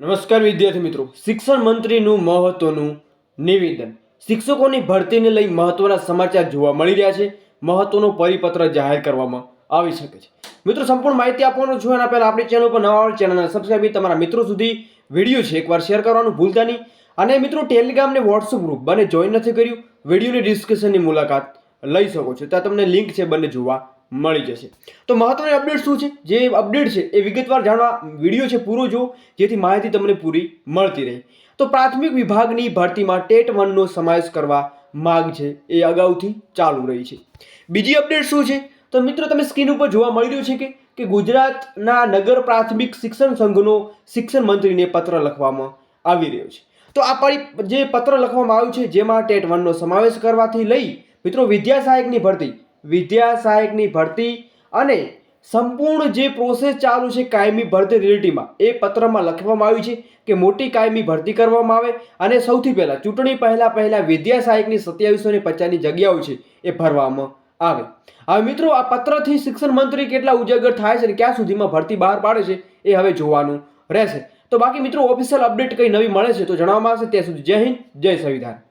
નમસ્કાર વિદ્યાર્થી મિત્રો. શિક્ષણ મંત્રીનું મહત્વનું નિવેદન. શિક્ષકોની ભરતીને લઈ મહત્વના સમાચાર જોવા મળી રહ્યા છે. મહત્વનો પરિપત્ર જાહેર કરવામાં આવી શકે છે. મિત્રો, સંપૂર્ણ માહિતી આપવાનો છું એના પહેલાં આપણી ચેનલ પર નવા ચેનલના ચેનલને સબસ્ક્રાઈબ તમારા મિત્રો સુધી વીડિયો છે એકવાર શેર કરવાનું ભૂલતા નહીં. અને મિત્રો ટેલિગ્રામ ને વોટ્સઅપ ગ્રુપ બંને જોઈન નથી કર્યું. વિડીયોની ડિસ્કશનની મુલાકાત લઈ શકો છો. ત્યાં તમને લિંક છે બંને જોવા મળી જશે. તો મહત્વની અપડેટ શું છે? જે અપડેટ છે એ વિગતવાર જાણવા વીડિયો છે પૂરો જો જેથી માહિતી તમને પૂરી મળતી રહે. તો પ્રાથમિક વિભાગની ભરતીમાં ટેટ વનનો સમાવેશ કરવા માંગ છે. એ અગાઉથી ચાલુ રહી છે. બીજી અપડેટ શું છે? તો મિત્રો, તમે સ્ક્રીન ઉપર જોવા મળી રહ્યું છે કે કે ગુજરાતના નગર પ્રાથમિક શિક્ષણ સંઘનો શિક્ષણ મંત્રીને પત્ર લખવામાં આવી રહ્યો છે. તો આ પરી, જે પત્ર લખવામાં આવ્યું છે, જેમાં ટેટ વનનો સમાવેશ કરવાથી લઈ મિત્રો, વિદ્યા સહાયકની ભરતી વિદ્યા સહાયકની ભરતી અને સંપૂર્ણ જે પ્રોસેસ ચાલુ છે કાયમી ભરતી રિલેટીમાં એ પત્રમાં લખવામાં આવ્યું છે કે મોટી કાયમી ભરતી કરવામાં આવે અને સૌથી પહેલાં, ચૂંટણી પહેલાં પહેલાં વિદ્યા સહાયકની સત્યાવીસો ને પચાસની જગ્યાઓ છે એ ભરવામાં આવે. હવે મિત્રો, આ પત્રથી શિક્ષણ મંત્રી કેટલા ઉજાગર થાય છે અને ક્યાં સુધીમાં ભરતી બહાર પાડે છે એ હવે જોવાનું રહેશે. તો બાકી મિત્રો ઓફિશિયલ અપડેટ કંઈ નવી મળે છે તો જણાવવામાં આવશે. ત્યાં સુધી જય હિન્દ, જય સંવિધાન.